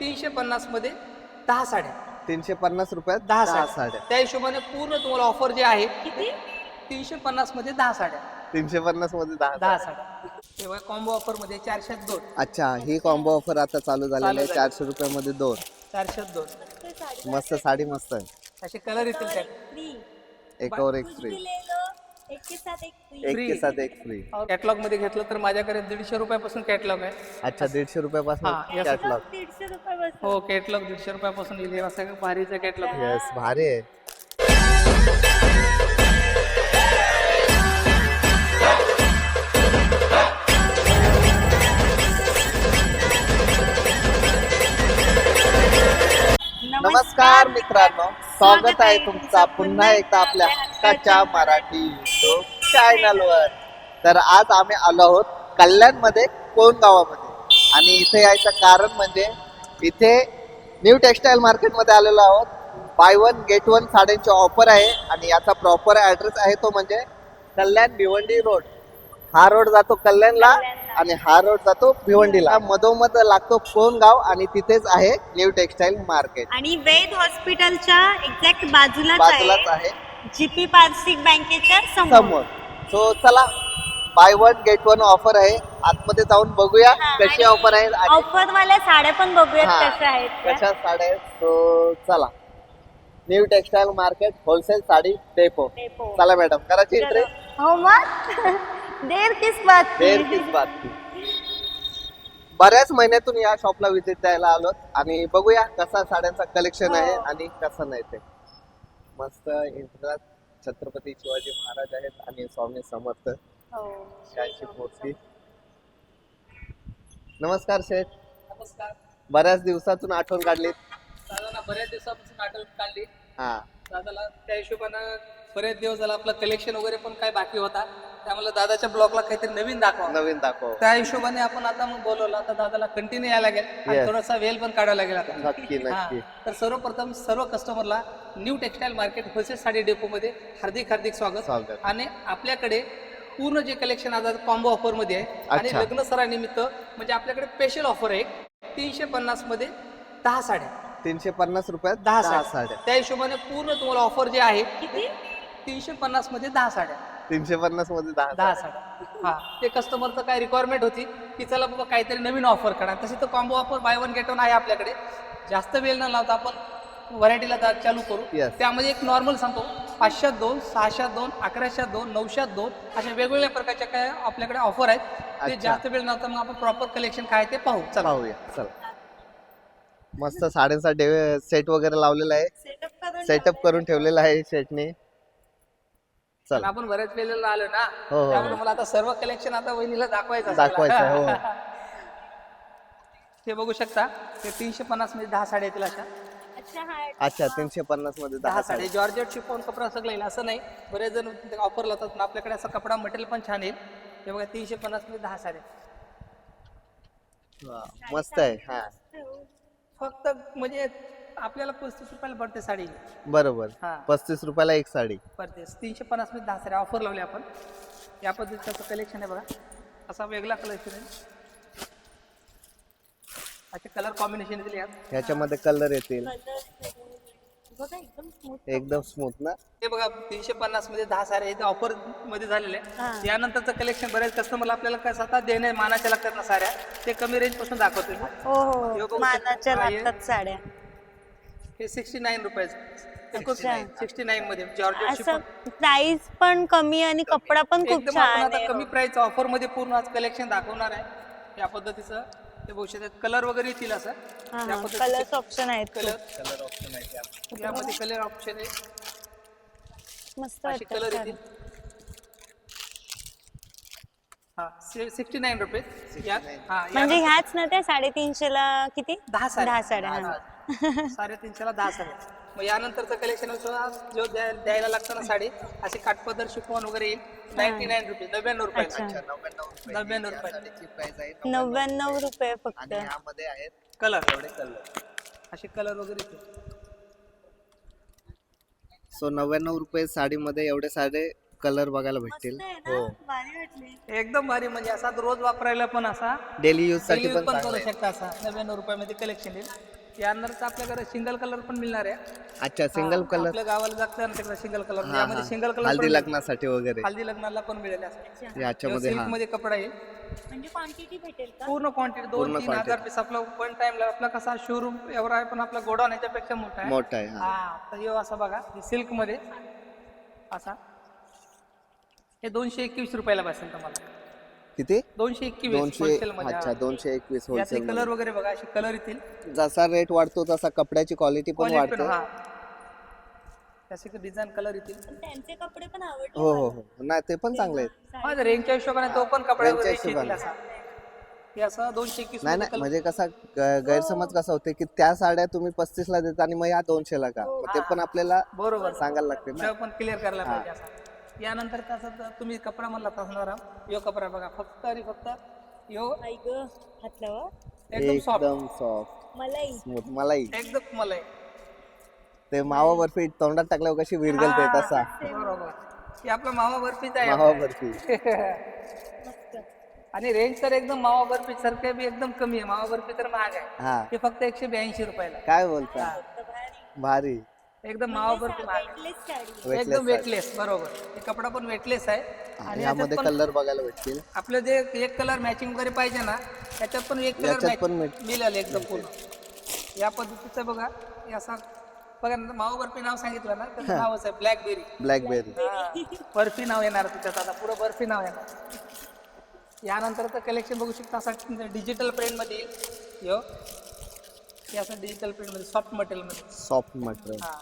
तीनशे पन्नासमध्ये दहा साड्या. तीनशे पन्नास रुपयात दहा दहा साड्या. त्या हिशोबाने पूर्ण तुम्हाला ऑफर जे आहे किती? तीनशे पन्नासमध्ये दहा साड्या. तीनशे पन्नासमध्ये दहा दहा साड्या. तेव्हा कॉम्बो ऑफरमध्ये चारशे दोन. अच्छा ही कॉम्बो ऑफर आता चालू झालेली आहे. चारशे रुपयामध्ये दोन. चारशे दोन. मस्त साडी. मस्त आहे असे कलर येतील फ्री एक और एक कुछ फ्री एक के साथ एक फ्री एक Free. के साथ एक फ्री कॅटलॉगमध्ये घेतलं तर माझ्याकडे दीडशे रुपयापासून कॅटलॉग आहे. अच्छा दीडशे रुपयापासून हा, yes. कॅटलॉग दीडशे रुपये बस हो कॅटलॉग दीडशे रुपयापासून येईल हे असं भारीचं कॅटलॉग येस भारी आहे. नमस्कार मित्रांनो. स्वागत आहे तुमचा पुन्हा एकदा आपल्या हक्काच्या मराठी. युट्यूब चॅनल वर. तर आज आम्ही आलो आहोत कल्याणमध्ये कोण गावामध्ये आणि इथे यायचं कारण म्हणजे इथे न्यू टेक्सटाईल मार्केटमध्ये आलेलो आहोत. बाय वन गेट वन साड्यांची ऑफर आहे. आणि याचा प्रॉपर ऍड्रेस आहे तो म्हणजे कल्याण भिवंडी रोड. हा रोड जातो कल्याणला आणि हा रोड जातो भिवंडीला. मधोमध लागतो कोण गाव आणि तिथेच आहे न्यू टेक्सटाईल मार्केट आणि वेद हॉस्पिटलच्या एक्झॅक्ट बाजूलाच बाजूलाच आहे. जीपी पार्सिक बँकेच्या समोर. समोर. सो चला buy one get one offer आहे. आतमध्ये जाऊन बघूया हा, कशी आणि ऑफर आहे आणि ऑफर वाल्या साड्या पण बघूयात हा, कशा आहेत त्या. कशा साड्या आहेत. सो चला. New textile market wholesale sari depot. चला मॅडम करायची एंट्री हो मग देर किस बात की? देर किस बात की? बऱ्याच महिन्यातून या शॉपला विजिट द्यायला आलो आणि बघूया कसा साड्यांचा कलेक्शन आहे हो. आणि कसं नाही ते. मस्त इंद्रात छत्रपती शिवाजी महाराज आहेत आणि स्वामी समर्थ. हो. त्यांची मूर्ती. नमस्कार शेठ. नमस्कार. बऱ्याच दिवसातून आठवण काढली दादाला बऱ्याच दिवसापासून आठवण काढली. हा. दादाला त्या हिशोबानं बरेच दिवस झाला आपलं कलेक्शन वगैरे पण काय बाकी होता. त्यामुळे दादाच्या ब्लॉगला काहीतरी नवीन दाखवा. नवीन दाखव. त्या हिशोबाने आपण आता मग बोलवलं. आता दादाला कंटिन्यू यायला लागेल. आणि Yes. थोडासा वेल पण काढावा लागेल आता. नक्की हा. नक्की. तर सर्वप्रथम सर्व कस्टमरला new textile market wholesale sari depot मध्ये हार्दिक हार्दिक स्वागत. स्वागत. आणि आपल्याकडे पूर्ण जे कलेक्शन आज कॉम्बो ऑफरमध्ये आहे. आणि अच्छा. लग्न सरानिमित्त म्हणजे आपल्याकडे स्पेशल ऑफर आहे. तीनशे पन्नासमध्ये दहा साड्या. तीनशे पन्नास रुपयात दहा दहा साड्या. साड्या. त्या हिशोबाने पूर्ण तुम्हाला ऑफर जे आहे किती? तीनशे पन्नासमध्ये दहा साड्या. तीनशे पन्नासमध्ये दहा दहा साड्या. हा. ते कस्टमरचं काय रिक्वायरमेंट होती की चला बाबा काहीतरी नवीन ऑफर करा. तसे तर combo offer buy one get one आहे आपल्याकडे. जास्त वेळ न लावता आपण व्हरायटीला चालू करू. त्यामध्ये एक नॉर्मल सांगतो. पाचशे दोन सहाशे दोन अकराशे दोन नऊशे दोन अशा वेगवेगळ्या प्रकारच्या काय आपल्याकडे ऑफर आहेत. ते. जास्त वेळ नव्हता मग आपण प्रॉपर कलेक्शन काय ते पाहू. चला. पाहूया. चला. मस्त डे सेट वगैरे लावलेला आहे. सेटअप करून सेटअप करून ठेवलेला आहे शेटने पण चला आपण बऱ्याच वेळेला आलो ना हो, हो. त्यामुळे मला आता सर्व कलेक्शन आता वहिनीला दाखवायचं असेल. दाखवायचं हो. ते बघू शकता ते तीनशे पन्नासमध्ये दहा साड्या येतील अशा. अच्छा हा अच्छा. तीनशे पन्नासमध्ये दहा दहा साड्या. जॉर्जेट शिफॉन कपडा सगळं येईल असं नाही. बरेच जण ऑफर लावतात पण आपल्याकडे असा कपडा मटेरियल पण छान येईल. हे बघा तीनशे पन्नासमध्ये दहा साड्या. वा, मस्त आहे हा. फक्त म्हणजे आपल्याला पस्तीस रुपयाला पडते साडी. बरोबर. हा. पस्तीस रुपयाला एक साडी. पडते. तीनशे पन्नासमध्ये दहा साड्या ऑफर लावली आपण. या पद्धतीचं कलेक्शन आहे बघा. असा वेगळा कलेक्शन आहे. असे कलर कॉम्बिनेशन दिले यात. ह्याच्यामध्ये कलर येतील. बघा एकदम स्मूथ एकदम स्मूथ ना? हे बघा तीनशे पन्नासमध्ये दहा सारे ऑफरमध्ये झालेले हा. यानंतरचं कलेक्शन बरेच कस्टमरला आपल्याला कसं आता देणे मानाच्या लागतात ना साड्या. ते कमी रेंजपासून दाखवते हो हे. हो मानाच्या लागतात साड्या. हे सिक्स्टी नाईन रुपयाचं. सिक्स्टी नाईन मध्ये असं प्राइस पण कमी आणि कपडा पण खूप छान कमी प्राइस ऑफरमध्ये पूर्ण आज कलेक्शन दाखवणार आहे. या पद्धतीचं. ते बघू शकतात कलर वगैरे येतील असं. कलर्स ऑप्शन आहेत खूप. कलर यामध्ये कलर ऑप्शन आहे. मस्त कलर येतील हा सिक्स्टी नाईन हा या- म्हणजे ह्याच ना त्या साडेतीनशे ला किती? दहा साड्या. दहा साड्या हा. हा. साडेतीनशेला दहा साड्या. मग यानंतरचं कलेक्शन जो द्या- द्यायला लागतं ना साडी असे काटपदर शिकवण वगैरे येईल. नाईन्टी नाईन रुपये. नव्याण्णव रुपये. नव्याण्णव रुपये. नव्याण्णव रुपये. फक्त. यामध्ये आहेत कलर एवढे कलर असे कलर वगैरे. सो नव्याण्णव रुपये साडीमध्ये एवढे साडे कलर बघायला भेटतील? हो. भारी वाटली. एकदम भारी म्हणजे असा रोज वापरायला पण असा. डेली यूजसाठी पण पण चांगलं करू आहे. शकता असा. नव्याण्णव रुपयामध्ये कलेक्शन येईल यानंतर आपल्याकडे सिंगल कलर पण मिळणार आहे. अच्छा सिंगल कलर आपल्या गावाला तिकडे सिंगल कलर यामध्ये. सिंगल कलर हल्दी लग्नासाठी वगैरे. हल्दी लग्नाला पण मिळेल असं. याच्यामध्ये सिल्क हा. मध्ये कपडा येईल. म्हणजे क्वांटिटी भेटेल का? पूर्ण क्वांटिटी दोन पूर्ण तीन हजार. पीस आपला वन टाइमला आपला कसा शोरूम एवढा आहे पण आपला गोडाऊन याच्यापेक्षा मोठा आहे. मोठा आहे हा. हा तर हे असं बघा सिल्कमध्ये असा. हे दोनशे एकवीस रुपयाला बसेल तुम्हाला. किती? दोनशे एकवीस दोनशे मध्ये. अच्छा दोनशे एकवीस यातले होलसेल कलर वगैरे बघा असे कलर येतील. जसा रेट वाढतो तसा कपड्याची क्वालिटी पण Quality पण वाढते हा असे डिझाईन कलर येतील. पण त्यांचे कपडे पण आवडले हो हो हो. नाही ते पण चांगले आहेत. हा रेंजच्या हिशोबाने तो पण कपडा रेंजच्या रेंज येतील हिशोबाने. असा. हे असं दोनशे एकवीस नाही नाही म्हणजे कसा ग- गैरसमज कसा होते की त्या साड्या तुम्ही पस्तीस ला देता आणि मग या दोनशे ला का मग ते पण आपल्याला बरोबर. सांगायला लागते ना. ते पण क्लिअर करायला पाहिजे असं. यानंतर त्याचा तर तुम्ही कपडा म्हणला असणार यो कपडा बघा फक्त आणि फक्त यो. आई ग एकदम सॉफ्ट एकदम सॉफ्ट मलाई. स्मूथ मलाही एकदम मला ते मावा बर्फी तोंडात टाकल्यावर कशी विरगलते तसा. बरोबर. हे आपला मावा बर्फीच आहे. मावा बर्फी. मस्त. आणि रेंज तर एकदम मावा बर्फी सारखे बी एकदम कमी आहे. मावा बर्फी तर महाग आहे. हा. हे फक्त एकशे ब्याऐंशी रुपयाला. काय बोलता? भारी. एकदम मावा बर्फी महाग आहे. वेटलेस साडी Weightless एकदम. वेटलेस बरोबर. हे कपडा पण वेटलेस आहे. आणि यामध्ये कलर बघायला भेटतील. आपलं जे एक कलर मॅचिंग वगैरे पाहिजे ना त्याच्यात पण एक कलर मिळेल एकदम पूर्ण. या पद्धतीचं बघा हे असा बघा ना, मावा बर्फी नाव सांगितलं ना तर नावच आहे ब्लॅकबेरी ब्लॅकबेरी बर्फी नाव येणार त्याच्यात आता पुढं बर्फी नाव येणार. यानंतर कलेक्शन बघू शकता असं डिजिटल प्रिंटमध्ये येईल. यो. हे असं डिजिटल प्रिंटमध्ये सॉफ्ट मटेरियलमध्ये सॉफ्ट मटेरियल हा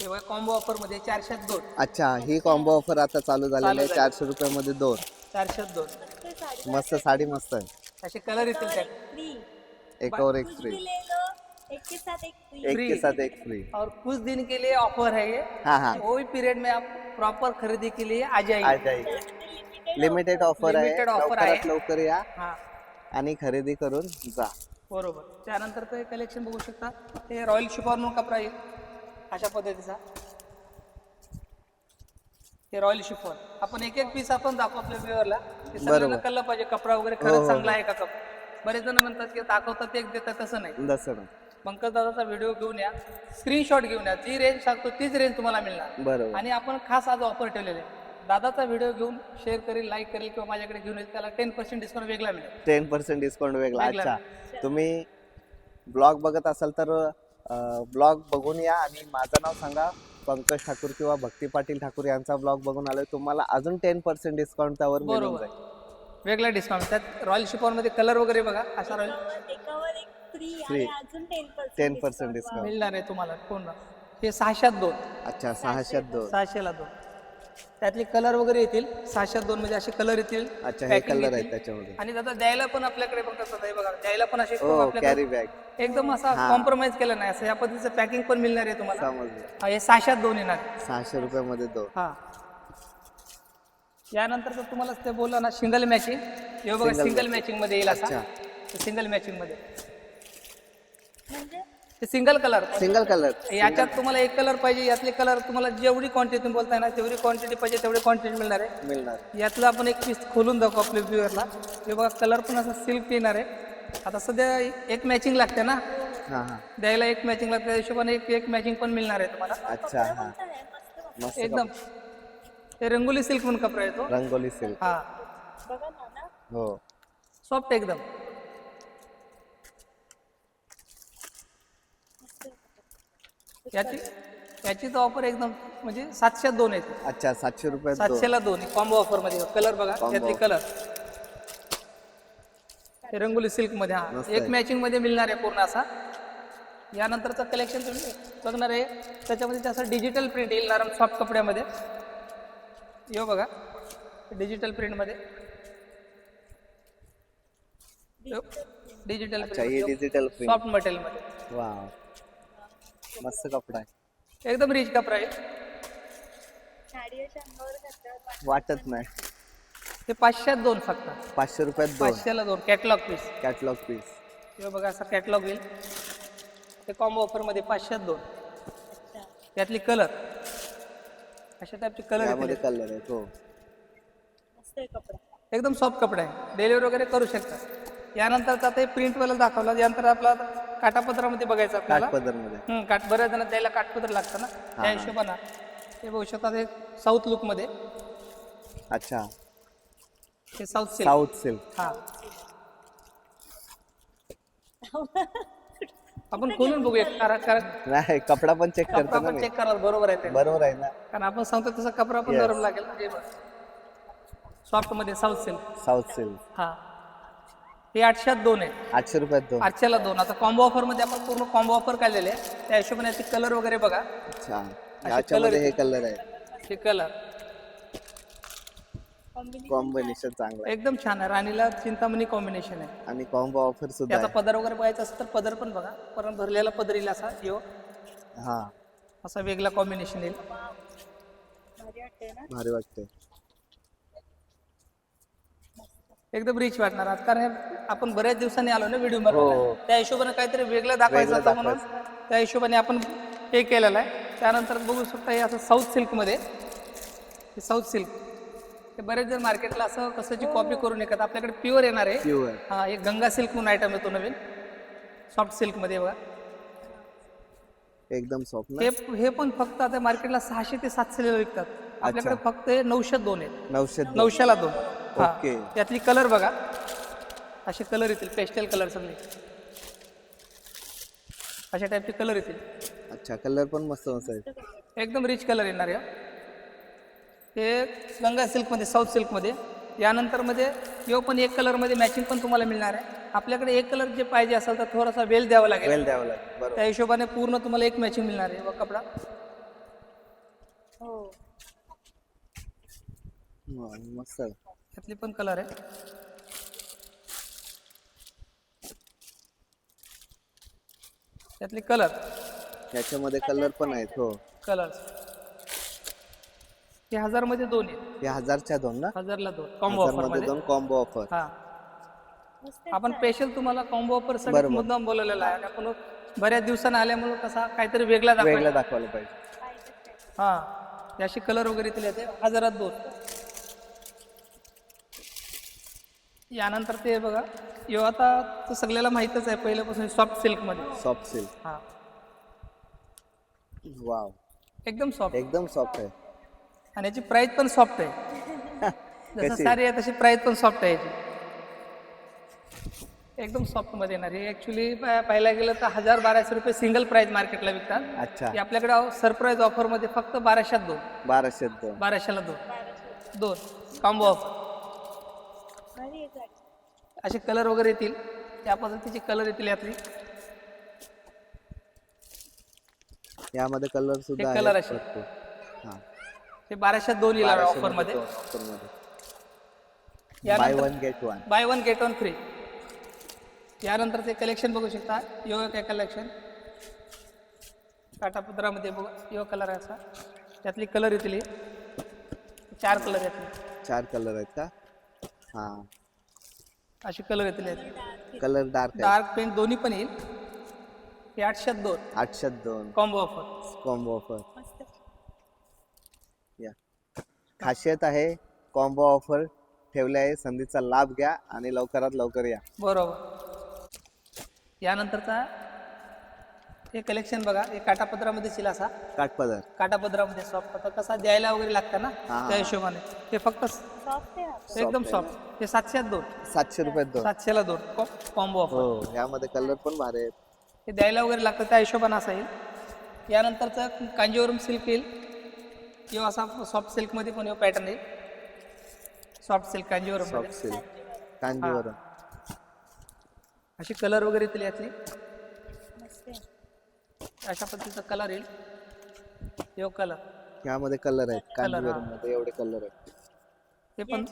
हे. बघा कॉम्बो ऑफरमध्ये चारशेत दोन. अच्छा ही कॉम्बो ऑफर आता चालू झालेली आहे. चारशे रुपयामध्ये दोन. चारशेत दोन. मस्त साडी मस्त साडी मस्त आहे. असे कलर येतील त्यात. एकावर एक फ्री भी ले लो एक के साथ एक फ्री एक के Free. साथ एक फ्री और कुछ दिन के लिए ऑफर है ये. हाँ हाँ. वही पीरियड में आप प्रॉपर खरीदी के लिए आ आ जाइए. जाएगी लिमिटेड लिमिटेड ऑफर आहे. Limited offer लवकरात आहे. लवकर या. हा. आणि खरेदी करून जा. बरोबर. त्यानंतर ते कलेक्शन बघू शकता. हे रॉयल शिफॉर्न कपडा येईल अशा पद्धतीचा. हे रॉयल शिफॉन आपण एक एक पीस आपण दाखवतो आपल्या व्ह्युअरला ते सगळ्यांना कळलं पाहिजे. कपडा वगैरे हो, खरंच हो. चांगला आहे का कप बरेच जण म्हणतात की दाखवतात एक देतात तसं नाही. दसरा पंकज दादाचा व्हिडिओ घेऊन या. स्क्रीनशॉट घेऊन या. जी रेंज सांगतो तीच रेंज तुम्हाला मिळणार. बरोबर. आणि आपण खास आज ऑफर ठेवलेले आहे. दादाचा व्हिडिओ घेऊन शेअर करेल लाईक करेल किंवा माझ्याकडे घेऊन येईल त्याला टेन पर्सेंट डिस्काउंट वेगळा मिळेल. टेन पर्सेंट डिस्काउंट वेगळा वेगळा. अच्छा. तुम्ही ब्लॉग बघत असाल तर ब्लॉग बघून या आणि माझं नाव सांगा. पंकज ठाकूर किंवा भक्ती पाटील ठाकूर यांचा ब्लॉग बघून आलोय. तुम्हाला अजून टेन पर्सेंट डिस्काउंट त्यावर मिळून बरोबर. जाईल. वेगळा डिस्काउंट त्यात रॉयल शिफॉनमध्ये कलर वगैरे बघा. असा रॉयल एकावर एक फ्री Free. आणि अजून टेन पर्सेंट डिस्काउंट मिळणार आहे तुम्हाला पूर्ण. हे सहाशेत दोन. अच्छा सहाशे दोन. सहाशेला दोन. त्यातले कलर वगैरे येतील. सहाशेत दोन मध्ये असे कलर येतील. अच्छा हे कलर येतील. आहेत त्याच्यामध्ये. आणि दादा द्यायला पण आपल्याकडे बघा कसं आहे बघा द्यायला पण असे हो कॅरी बॅग एकदम असा कॉम्प्रोमाइज केलं नाही. असं या पद्धतीचं पॅकिंग पण मिळणार आहे तुम्हाला. समजलं. हा, हे सहाशेत दोन येणार. सहाशे रुपयामध्ये दोन. हा. यानंतर तर तुम्हाला ते बोललं ना सिंगल मॅचिंग हे बघा Single सिंगल मॅचिंगमध्ये येईल असा. सिंगल मॅचिंगमध्ये. म्हणजे सिंगल कलर सिंगल कलर याच्यात तुम्हाला एक कलर पाहिजे यातले कलर तुम्हाला जेवढी क्वांटिटी तुम्ही बोलताय ना तेवढी क्वांटिटी पाहिजे तेवढी क्वांटिटी मिळणार आहे. मिळणार. यातलं आपण एक पीस खोलून दाखवू आपल्या व्ह्युअरला हे बघा कलर पण असं सिल्क येणार आहे. आता सध्या एक मॅचिंग लागते ना? हा हा. द्यायला एक मॅचिंग लागते त्या हिशोबाने एक एक मॅचिंग पण मिळणार आहे तुम्हाला. अच्छा हा? मस्त एकदम. हे रंगोली सिल्क म्हणून कपडा येतो रंगोली सिल्क हा. बघा ना ना. हो. सॉफ्ट एकदम. याची याची तर ऑफर एकदम म्हणजे सातशे दोन येते अच्छा सातशे रुपयात दोन. सातशेला दोन कॉम्बो ऑफरमध्ये. कलर बघा Combo. कलर हे रंगोली सिल्कमध्ये हा. मस्त एक आहे. मॅचिंगमध्ये मिळणार आहे पूर्ण असा. यानंतरचं कलेक्शन तुम्ही बघणार आहे. त्याच्यामध्ये त्याचं डिजिटल प्रिंट येईल नरम सॉफ्ट कपड्यामध्ये. यो बघा डिजिटल प्रिंटमध्ये. डिजिटल अच्छा ही डिजिटल प्रिंट सॉफ्ट मटेरियलमध्ये. वा मस्त कपडा आहे. एकदम रिच कपडा आहे. साडी अशा अंगावर घातल्यावर वाटत नाही. हे पाचशेत दोन फक्त. पाचशे रुपयात दोन. पाचशेला दोन. कॅटलॉग पीस कॅटलॉग पीस हे बघा असा कॅटलॉग येईल. ते कॉम्बो ऑफरमध्ये पाचशेत दोन. यातली कलर अशा टाईपचे कलर यामध्ये कलर आहे हो. मस्त आहे कपडा. एकदम सॉफ्ट कपडा आहे. डिलिव्हरी वगैरे करू शकता. यानंतरचा आता हे प्रिंटवाला दाखवला. यानंतर आपला काटापत्रामध्ये बघायचं आपल्याला? हम्म, काट बऱ्याच जण द्यायला काटपत्र लागतं ना? त्या हिशोबानं. हे बघू शकता हे साऊथ लुकमध्ये अच्छा. हे साऊथ सिल्क साऊथ सिल्क हा. आपण खोलून बघूया कारण कारण नाही कपडा पण चेक कपडा करतो ना पण मी. चेक करा बरोबर आहे ते बरोबर आहे ना. कारण आपण सांगतो तसा कपडा पण नरम लागेल. सॉफ्टमध्ये साऊथ सिल्क साऊथ सिल्क हा. हे आठशेत दोन आहे आठशे रुपयात दोन. आठशेला दोन. आता कॉम्बो ऑफरमध्ये आपण पूर्ण कॉम्बो ऑफर काढलेले आहे त्या हिशोबाने याचे कलर वगैरे बघा. अच्छा. याच्यामध्ये हे कलर आहे हे कलर कॉम्बिनेशन चांगलं एकदम छान आहे. राणीला चिंतामणी कॉम्बिनेशन आहे. आणि कॉम्बो ऑफर सुद्धा त्याचा आहे. पदर वगैरे बघायचा असेल तर पदर पण बघा. परत भरलेला पदर येईल असा यो. हा. असा वेगळा कॉम्बिनेशन येईल. भारी वाटते ना भारी वाटते एकदम रिच वाटणार. आज कारण हे आपण बऱ्याच दिवसांनी आलो ना व्हिडिओ हो. त्या हिशोबाने काहीतरी वेगळं दाखवायचं वेगळं होतं म्हणून त्या हिशोबाने आपण हे केलेलं आहे. त्यानंतर बघू शकता हे असं साऊथ सिल्कमध्ये हे साऊथ सिल्क हे बरेच जण मार्केटला असं कसाची कॉपी करून येतात. आपल्याकडे प्युअर येणार आहे. प्युअर हा एक गंगा सिल्क म्हणून आयटम येतो नवीन. सॉफ्ट सिल्कमध्ये बघा. एकदम सॉफ्ट ना? हे हे पण फक्त आता मार्केटला सहाशे ते सातशे विकतात. आपल्याकडे फक्त हे नऊशे दोन आहेत. नऊशे. नऊशेला दोन. हा ओके. त्यातली कलर बघा. असे कलर येतील पेस्टल कलर सगळे अशा टाईपचे कलर येतील. अच्छा कलर पण मस्त मस्त आहे एकदम रिच कलर येणार या. हे गंगा सिल्कमध्ये साऊथ सिल्कमध्ये यानंतरमध्ये यो पण एक कलरमध्ये मॅचिंग पण तुम्हाला मिळणार आहे. आपल्याकडे एक कलर जे पाहिजे असेल तर थोडासा वेल द्यावा लागेल. वेल द्यावं लागेल बरोबर. त्या हिशोबाने पूर्ण तुम्हाला एक मॅचिंग मिळणार आहे. व कपडा. हो. हा, मस्त. आहे त्यातले पण कलर आहे त्यातले कलर याच्यामध्ये कलर पण आहेत हो. कलर हे हजारमध्ये दोन आहे हे हजारच्या दोन ना? हजारला दोन. कॉम्बो ऑफरमध्ये मध्ये. दोन कॉम्बो ऑफर हा. आपण स्पेशल तुम्हाला कॉम्बो ऑफर सगळं बरोबर. मुद्दाम बोलवलेला आहे. आणि आपण बऱ्याच दिवसानं आल्यामुळे कसा काहीतरी वेगळा दाखवायला पाहिजे. पाहिजेच पाहिजे. हा. याशी कलर वगैरे दिले ते हजारात दोन. यानंतर ते बघा यो आता तर सगळ्याला माहीतच आहे पहिल्यापासून सॉफ्ट सिल्कमध्ये सॉफ्ट सिल्क हा. वाव एकदम सॉफ्ट एकदम सॉफ्ट आहे. आणि याची प्राइस पण सॉफ्ट आहे. जसं कशी? सारी आहे तशी प्राइस पण सॉफ्ट आहे याची. एकदम सॉफ्टमध्ये येणार. ही ऍक्च्युली पाहायला गेलं तर हजार बाराशे रुपये सिंगल प्राइस मार्केटला विकतात. अच्छा. ही आपल्याकडे सरप्राईज ऑफरमध्ये फक्त बाराशेत दोन. बाराशे दोन. बाराशेला दोन. दोन. Combo offer. असे कलर वगैरे येतील. त्या पद्धतीचे कलर येतील यातली. यामध्ये कलर सुद्धा आहेत color असे. हा. हे बाराशेत दोन येईल ऑफरमध्ये. Buy one get one buy one get one free यानंतरचे collection बघू शकता. यो काय कलेक्शन काटापत्रामध्ये बघा. यो कलर आहे असा. त्यातली कलर येतील. चार कलर येतील. चार कलर आहेत का? हा. असे कलर येतील कलर डार्क आहे डार्क पेंट दोन्ही पण येईल. हे आठशेत दोन. आठशे दोन. कॉम्बो ऑफर कॉम्बो ऑफर या. खासियत आहे कॉम्बो ऑफर ठेवले आहे. संधीचा लाभ घ्या आणि लवकरात लवकर या. बरोबर. यानंतरचा हे कलेक्शन बघा हे काटापत्रामध्ये येईल असा. काठपदर. काटापत्रामध्ये सॉफ्ट आता कसा द्यायला वगैरे लागतं ना हा. त्या हिशोबाने. हे फक्त सॉफ्ट आहे. एकदम सॉफ्ट हे सातशेत दोन. सातशे रुपयात दोन. सातशेला दोन. कॉम्बो ऑफर हो यामध्ये कलर पण भारी आहेत. हे द्यायला वगैरे लागतं त्या हिशोबाने असा येईल. यानंतरचं कांजीवरम सिल्क येईल. किंवा असा सॉफ्ट सिल्कमध्ये पण पॅटर्न येईल. Soft silk Kanjivaram soft silk Kanjivaram. असे कलर वगैरे येतील यातले. अशा पद्धतीचा कलर येईल. यो कलर यामध्ये कलर आहेत. कांजीवरममध्ये एवढे कलर आहेत. हे पण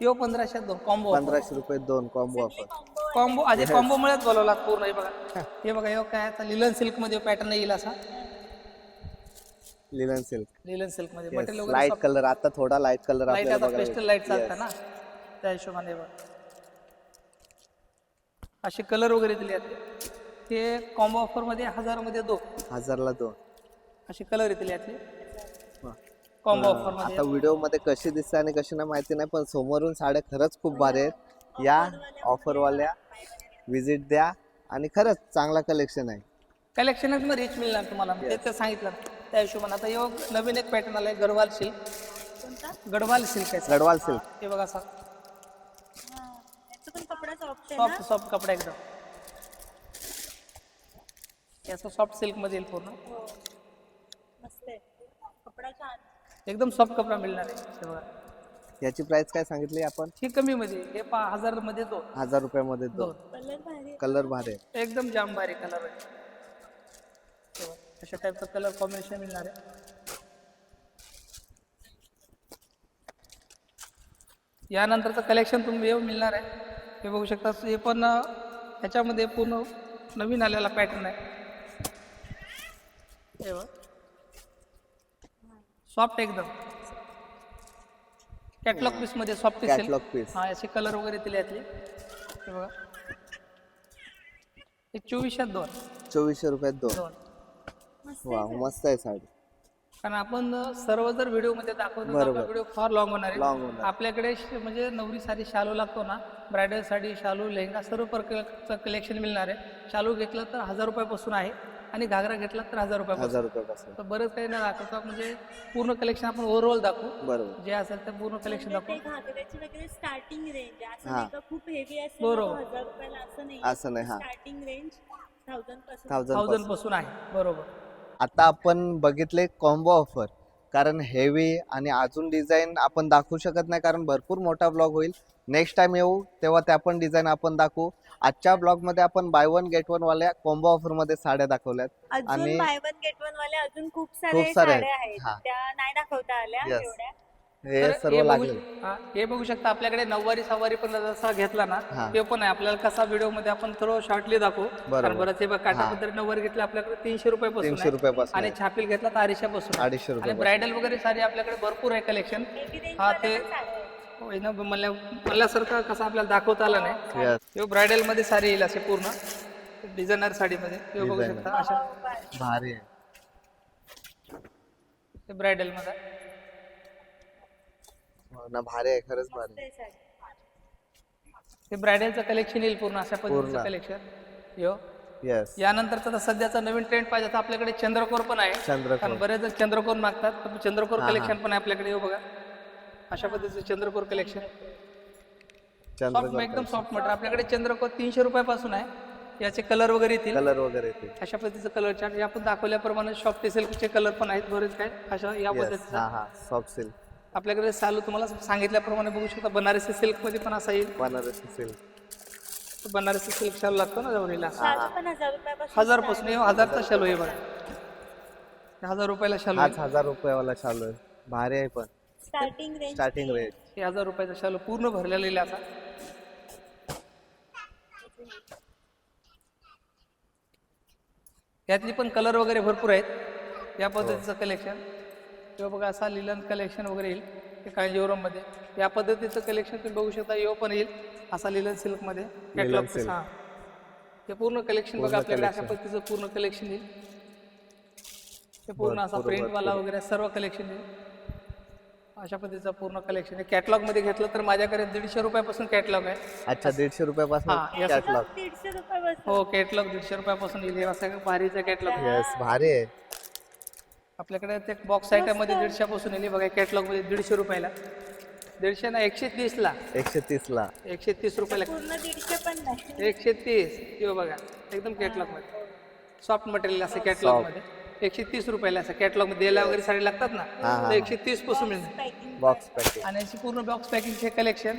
यो पंधराशे दोन कॉम्बो पंधराशे रुपये दोन कॉम्बो ऑफर कॉम्बो कॉम्बो आधी कॉम्बो मुळेच बोलवला पूर्ण हे बघा. हे. बघा हे काय आता लिलन सिल्कमध्ये पॅटर्न येईल असा. Linen silk. लिलन सिल्कमध्ये मटेरियल वगैरे लाइट कलर आता थोडा लाइट कलर लाइट आपल्याला आता पेस्टल लाइट. चालतं ना? त्या हिशोबाने बघा. असे कलर वगैरे दिले आहेत. हे कॉम्बो ऑफरमध्ये हजारमध्ये दोन. हजारला दोन. असे कलर येतील यातले. कॉम्बो ऑफर आता व्हिडिओमध्ये कशी दिसते आणि कशी नाही माहिती नाही पण समोरून साड्या खरंच खूप भारी आहेत. या ऑफरवाल्या विजिट द्या. आणि खरंच चांगला कलेक्शन आहे. कलेक्शन एकदम रिच मिळणार तुम्हाला. ते तर सांगितलं. त्या हिशोबाने. आता यो नवीन एक पॅटर्न आलाय गडवाल सिल्क कोणता? गडवाल सिल्क आहे. गडवाल सिल्क हे बघा हा याचा पण ना? सॉफ्ट सॉफ्ट कपडा एकदम. याचा सॉफ्ट सिल्कमध्ये येईल पूर्ण. मस्त आहे. कपडा छान. एकदम सॉफ्ट कपडा मिळणार आहे. हे बघा याची प्राइस काय सांगितली आपण? ही कमी मध्ये हे पा हजारमध्ये दोन. हजार रुपयामध्ये दोन. दोन. कलर भारी. कलर भारी एकदम जाम बारीक कलर आहे. हे बघा, अशा टाईपचं कलर कॉम्बिनेशन मिळणार आहे. यानंतरचं कलेक्शन तुम्ही येऊ मिळणार आहे. हे बघू शकता. हे पण अं, ह्याच्यामध्ये पूर्ण नवीन आलेला पॅटर्न आहे. सॉफ्ट एकदम. कॅटलॉग पीसमध्ये सॉफ्ट पीस कॅटलॉग पीस हा याचे कलर वगैरे दिले यातले. हे बघा. हे चोवीसशेत दोन. चोवीसशे रुपयात दोन. वा मस्त आहे साडी. कारण आपण सर्व जर व्हिडिओमध्ये दाखवतो. आपला व्हिडिओ फार लॉंग होणार आहे. आपल्याकडे म्हणजे नवरी साडी शालू लागतो ना ब्रायडल साडी शालू लेहंगा सर्व प्रकारचं कलेक्शन मिळणार आहे. शालू घेतलं तर हजार रुपयापासून आहे. आणि घागरा घेतला तर हजार रुपयापासून. हजार रुपयापासून. तर बरंच काही नाही दाखवतो. म्हणजे पूर्ण कलेक्शन आपण ओव्हरऑल दाखवू. बरोबर. जे असेल ते पूर्ण कलेक्शन म्हणजे दाखवू. घागऱ्याची वगैरे स्टार्टिंग रेंज आहे. असं हा. नाही का खूप हेवी असेल बरोबर. तर हजार रुपयाला असं नाही. असं नाही हा. स्टार्टिंग रेंज थाउजंडपासून. थाउजंड थाउजंडपासून. आहे. बरोबर. आता आपण बघितले कॉम्बो ऑफर कारण हेवी आणि अजून डिझाईन आपण दाखवू शकत नाही. कारण भरपूर मोठा ब्लॉग होईल. नेक्स्ट टाइम येऊ तेव्हा त्या पण डिझाईन आपण दाखवू आजच्या ब्लॉगमध्ये आपण बाय वन गेट वन वाल्या कॉम्बो ऑफरमध्ये साड्या दाखवल्यात अजून आणि- बाय वन गेट वन वाले अजून खूप सारे खूप सारे साड्या आहेत. आहेत हा. त्या नाही दाखवता आल्या Yes. एवढ्या हे तर सर्व हे बघू- लागले हा, हे बघू शकता आपल्याकडे नऊवारी सवारी पण जसा घेतला ना हा. ते पण आहे आपल्याला कसा व्हिडिओमध्ये आपण थोडं शॉर्टली दाखवू बरोबर. कारण बरं ते बघ काठापदरी नऊवारी घेतला आपल्याकडे तीनशे रुपयापासून तीनशे आहे. रुपयापासून आणि. छापील घेतला तर अडीचशेपासून आहे. अडीचशे आणि रुपये ब्रायडल वगैरे साडी आपल्याकडे भरपूर आहे कलेक्शन हा, वाल्या ते-. होय ना म्हणल्यासारखं कसं आपल्याला दाखवता आलं नाही Yes. हे ब्रायडलमध्ये साडी येईल असे पूर्ण डिझायनर साडीमध्ये हे बघू Designer. शकता अशा भारी. आहे हे ब्रायडलमध्ये हो ना भारी आहे खरंच भारी आहे साडी. हे ब्रायडलचं कलेक्शन येईल पूर्ण अशा पद्धतीचं पूर्ण. कलेक्शन यो येस यानंतरचा सध्याचा नवीन ट्रेंड पाहिजे तर आपल्याकडे चंद्रकोर पण आहे चंद्रकोर कारण बरेच जण चंद्रकोर मागतात तर चंद्रकोर हा, हा. कलेक्शन पण आहे आपल्याकडे येऊ बघा अशा पद्धतीचं चंद्रकोर कलेक्शन सॉफ्ट चंद्रकोर एकदम सॉफ्ट मटेरियल आपल्याकडे चंद्रकोर तीनशे रुपयापासून आहे. याचे कलर वगैरे येतील. कलर वगैरे ते अशा पद्धतीचं कलर चार्ट हे आपण दाखवल्याप्रमाणे शॉप सिल्कचे कलर पण आहेत बरेच काय अशा या पद्धतीचं. हा हा. सॉफ्ट सिल्क आपल्याकडे चालू तुम्हाला सांगितल्याप्रमाणे बघू शकता. बनारसी सिल्कमध्ये पण असा येईल. बनारसी सिल्क बनारसी सिल्क शालू लागतो ना जवळीला? शालू पण हजार रुपयापासून हजारपासून हे हजारचा शालू आहे बघा. हे हजार रुपयाला शालू हाच हजार रुपयावाला चालू आहे. भारी आहे पण. स्टार्टिंग रेंज स्टार्टिंग रेट हे हजार रुपयाचा शालू पूर्ण भरलेला असा यातली पण कलर वगैरे भरपूर आहेत. या पद्धतीचं कलेक्शन किंवा बघा असा लिलन कलेक्शन वगैरे येईल. हे कांजीवरममध्ये. या पद्धतीचं कलेक्शन तुम्ही बघू शकता. यो पण येईल. असा लिलन सिल्कमध्ये. कॅटलॉग. हा. हे पूर्ण कलेक्शन बघा आपल्याकडे अशा. पद्धतीचं पूर्ण कलेक्शन येईल. हे पूर्ण असा भरपूर, प्रिंट वाला वगैरे सर्व कलेक्शन येईल. अशा पद्धतीचं पूर्ण कलेक्शन आहे. कॅटलॉगमध्ये घेतलं तर माझ्याकडे दीडशे रुपयापासून कॅटलॉग आहे. अच्छा दीडशे रुपयापासून हा, yes. कॅटलॉग दीडशे रुपयापासून. हो कॅटलॉग दीडशे रुपयापासून येईल हे असं भारीचं कॅटलॉग येस भारी आहे. आपल्याकडे ते बॉक्स आयटममध्ये दीडशेपासून येईल हे बघा कॅटलॉगमध्ये दीडशे रुपयाला. दीडशे ना एकशे तीस ला एकशे तीस ला एकशे तीस रुपयाला. पूर्ण दीडशे पण नाही. एकशे तीस किंवा बघा एकदम कॅटलॉगमध्ये. सॉफ्ट मटेरियल असं कॅटलॉग. मध्ये. एकशे तीस रुपयाला असं कॅटलॉगमध्ये द्यायला वगैरे साडी लागतात हा, ना हा. तर एकशे तीसपासून मिळते बॉक्स पॅकिंग आणि याची पूर्ण बॉक्स पॅकिंगचे कलेक्शन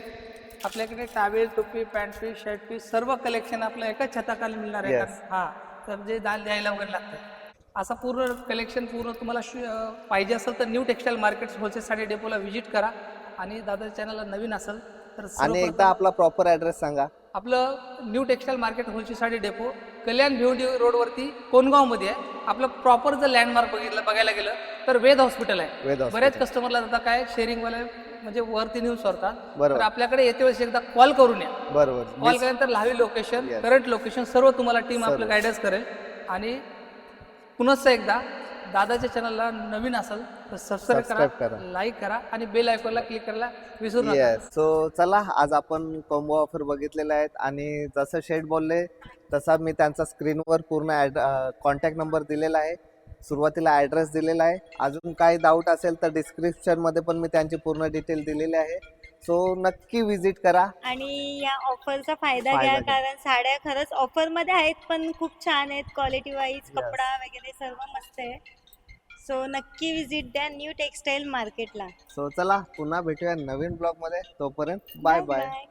आपल्याकडे टावेल टोपी पॅन्ट पीस शर्ट पीस सर्व कलेक्शन आपलं एकाच छताखाली मिळणार आहे. Yes. हा तर जे दाल द्यायला वगैरे लागतं असं पूर्ण कलेक्शन पूर्ण तुम्हाला शि- अं, पाहिजे असेल तर new textile market wholesale sari डेपोला visit करा. आणि दादा चॅनलला नवीन असेल तर आणि सर्वप्रथम एकदा आपला प्रॉपर ऍड्रेस सांगा. आपलं new textile market wholesale sari depot Kalyan Bhiwandi रोडवरती कोणगावमध्ये आहे. आपलं प्रॉपर जर लँडमार्क बघितलं बघायला गेलं तर वेद हॉस्पिटल आहे. वेद बऱ्याच कस्टमरला आता काय शेअरिंगवाले म्हणजे वरती नेऊन सोडतात. बरोबर. तर आपल्याकडे येते वेळेस एकदा कॉल करून या. बरोबर. कॉल केल्यानंतर लावी लोकेशन Yes. करंट लोकेशन सर्व तुम्हाला टीम आपलं गायडन्स करेल. आणि पुनश्च एकदा दादाच्या चॅनलला नवीन असाल तर सबस्क्राईब Subscribe करा करा. लाईक करा आणि बेल आयकॉनला क्लिक करायला विसरू नका. येस सो चला आज आपण कॉम्बो ऑफर बघितलेल्या आहेत आणि जसं शेड बोलले तसा मी त्यांचा स्क्रीनवर पूर्ण ॲड कॉन्टॅक्ट नंबर दिलेला आहे. सुरुवातीला ॲड्रेस दिलेला आहे. अजून काही डाऊट असेल तर डिस्क्रिप्शनमध्ये पण मी त्यांची पूर्ण डिटेल दिलेली आहे. सो नक्की विजिट करा. आणि या ऑफरचा फायदा फायदा घ्या घ्या. कारण साड्या खरंच ऑफरमध्ये आहेत पण खूप छान आहेत क्वालिटी वाईज कपडा वगैरे सर्व मस्त आहे. सो नक्की विजिट द्या न्यू टेक्सटाईल मार्केटला सो चला पुन्हा भेटूया नवीन ब्लॉगमध्ये तोपर्यंत बाय बाय बाय